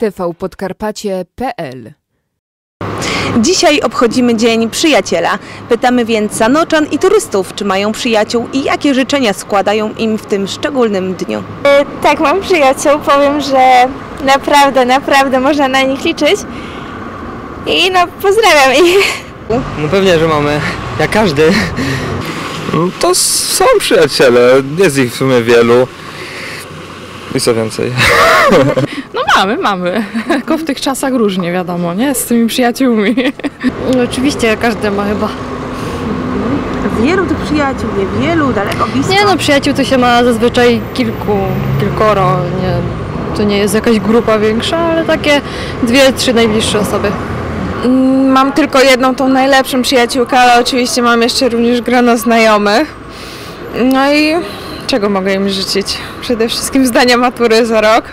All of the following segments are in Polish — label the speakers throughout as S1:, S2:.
S1: tvpodkarpacie.pl
S2: Dzisiaj obchodzimy Dzień Przyjaciela. Pytamy więc Sanoczan i turystów, czy mają przyjaciół i jakie życzenia składają im w tym szczególnym dniu.
S3: Tak, mam przyjaciół. Powiem, że naprawdę, naprawdę można na nich liczyć. I no, pozdrawiam ich.
S4: No pewnie, że mamy. Jak każdy.
S5: No To są przyjaciele, jest ich w sumie wielu. I co więcej?
S6: No mamy, mamy. Tylko w tych czasach różnie, wiadomo, nie? Z tymi przyjaciółmi.
S7: Oczywiście, każdy ma chyba.
S2: Wielu tych przyjaciół, niewielu, daleko, blisko.
S7: Nie no, przyjaciół to się ma zazwyczaj kilku, kilkoro. Nie, to nie jest jakaś grupa większa, ale takie dwie, trzy najbliższe osoby.
S3: Mam tylko jedną, tą najlepszą przyjaciółkę, ale oczywiście mam jeszcze również grono znajomych. No i czego mogę im życzyć? Przede wszystkim zdania matury za rok.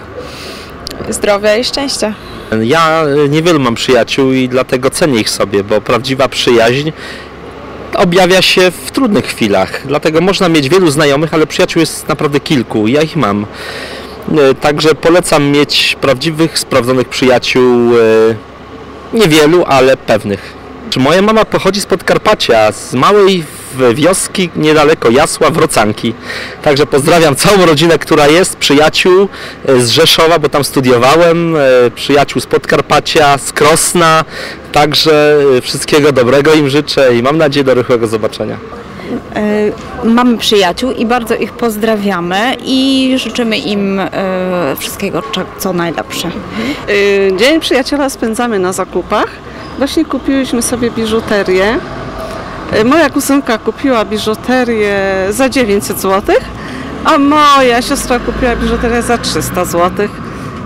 S3: Zdrowia i szczęścia.
S8: Ja y, niewielu mam przyjaciół i dlatego cenię ich sobie, bo prawdziwa przyjaźń objawia się w trudnych chwilach. Dlatego można mieć wielu znajomych, ale przyjaciół jest naprawdę kilku. Ja ich mam. Y, Także polecam mieć prawdziwych, sprawdzonych przyjaciół. y, Niewielu, ale pewnych. Moja mama pochodzi z Podkarpacia, z małej w- wioski niedaleko Jasła, Wrocanki. Także pozdrawiam całą rodzinę, która jest, przyjaciół e, z Rzeszowa, bo tam studiowałem, e, przyjaciół z Podkarpacia, z Krosna. Także e, wszystkiego dobrego im życzę i mam nadzieję do rychłego zobaczenia.
S9: Mamy przyjaciół i bardzo ich pozdrawiamy i życzymy im wszystkiego, co najlepsze.
S10: Dzień Przyjaciela spędzamy na zakupach. Właśnie kupiłyśmy sobie biżuterię. Y, Moja kuzynka kupiła biżuterię za 900 zł, a moja siostra kupiła biżuterię za 300 zł.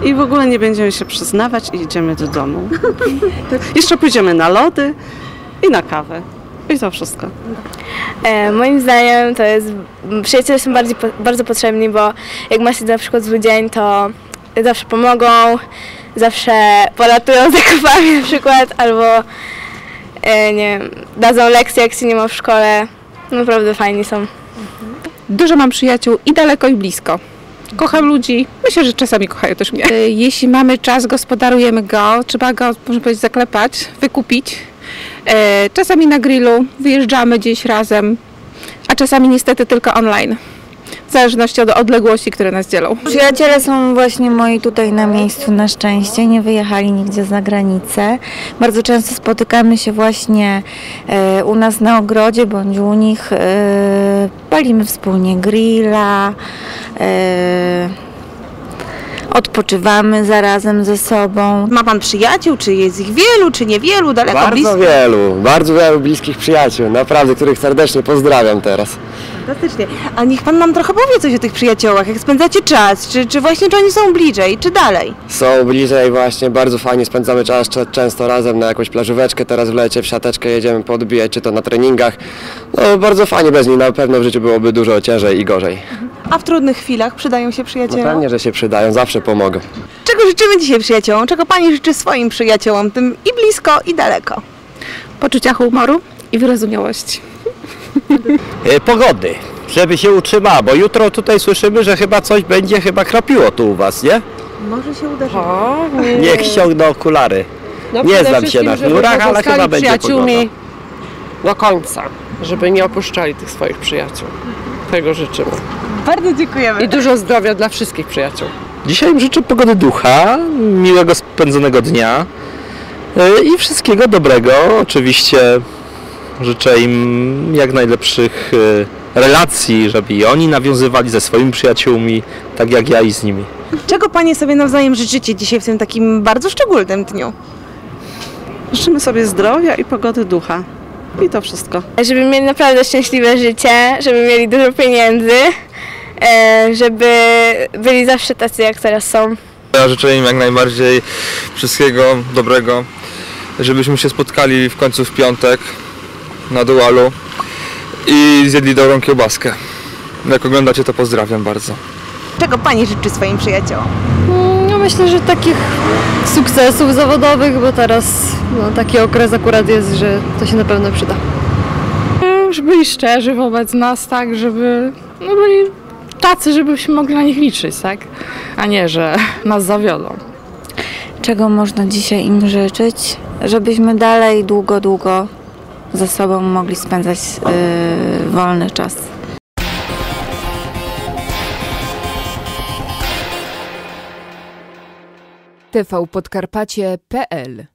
S10: I w ogóle nie będziemy się przyznawać i idziemy do domu. Jeszcze pójdziemy na lody i na kawę. I to wszystko.
S3: E, moim zdaniem to jest, przyjaciele są bardziej, bardzo potrzebni, bo jak ma się na przykład zły dzień, to zawsze pomogą, zawsze polatują zakupami na przykład, albo e, nie wiem, dadzą lekcje, jak się nie ma w szkole. Naprawdę fajni są.
S11: Dużo mam przyjaciół i daleko i blisko. Kocham ludzi, myślę, że czasami kochają też mnie. E, Jeśli mamy czas, gospodarujemy go, trzeba go, można powiedzieć, zaklepać, wykupić. E, Czasami na grillu wyjeżdżamy gdzieś razem, a czasami niestety tylko online. W zależności od odległości, które nas dzielą.
S12: Przyjaciele są właśnie moi tutaj na miejscu na szczęście, nie wyjechali nigdzie za granicę. Bardzo często spotykamy się właśnie e, u nas na ogrodzie bądź u nich. E, palimy wspólnie grilla. E, Odpoczywamy zarazem ze sobą.
S2: Ma pan przyjaciół, czy jest ich wielu, czy niewielu, daleko,
S4: Bardzo
S2: blisko?
S4: wielu, bardzo wielu bliskich przyjaciół, naprawdę, których serdecznie pozdrawiam teraz.
S2: Fantastycznie. A niech pan nam trochę powie coś o tych przyjaciołach. Jak spędzacie czas? Czy, czy właśnie czy oni są bliżej, czy dalej?
S4: Są bliżej właśnie, bardzo fajnie spędzamy czas cze- często razem na jakąś plażóweczkę, teraz w lecie w siateczkę jedziemy podbijać, czy to na treningach. No bardzo fajnie, bez nich na pewno w życiu byłoby dużo ciężej i gorzej.
S2: A w trudnych chwilach przydają się
S4: No
S2: przyjaciele?
S4: pewnie, że się przydają, zawsze pomogą.
S2: Czego życzymy dzisiaj przyjaciołom? Czego pani życzy swoim przyjaciołom, tym i blisko, i daleko?
S11: Poczucia humoru i wyrozumiałości.
S8: E, Pogody, żeby się utrzymała, bo jutro tutaj słyszymy, że chyba coś będzie chyba krapiło tu u Was, nie?
S2: Może się uderzy.
S8: Niech ściągną okulary.
S13: No,
S8: nie znam się na chmurach, ale chyba będzie
S13: przyjaciółmi
S8: pogoda.
S13: do końca, żeby nie opuszczali tych swoich przyjaciół. Tego życzymy.
S2: Bardzo dziękujemy.
S13: I dużo zdrowia dla wszystkich przyjaciół.
S8: Dzisiaj im życzę pogody ducha, miłego spędzonego dnia e, i wszystkiego dobrego. Oczywiście życzę im jak najlepszych e, relacji, żeby i oni nawiązywali ze swoimi przyjaciółmi, tak jak ja i z nimi.
S2: Czego panie sobie nawzajem życzycie dzisiaj w tym takim bardzo szczególnym dniu?
S10: Życzymy sobie zdrowia i pogody ducha. I to wszystko.
S3: Żeby mieli naprawdę szczęśliwe życie, żeby mieli dużo pieniędzy, e, żeby byli zawsze tacy, jak teraz są.
S5: Ja życzę im jak najbardziej wszystkiego dobrego, żebyśmy się spotkali w końcu w piątek na dualu i zjedli dobrą kiełbaskę. Jak oglądacie to pozdrawiam bardzo.
S2: Czego pani życzy swoim przyjaciołom?
S7: No myślę, że takich sukcesów zawodowych, bo teraz no, taki okres akurat jest, że to się na pewno przyda.
S6: Żeby byli szczerzy wobec nas, tak, żeby no, byli tacy, żebyśmy mogli na nich liczyć, tak? A nie, że nas zawiodą.
S12: Czego można dzisiaj im życzyć? Żebyśmy dalej długo, długo ze sobą mogli spędzać yy, wolny czas.
S1: tvpodkarpacie.pl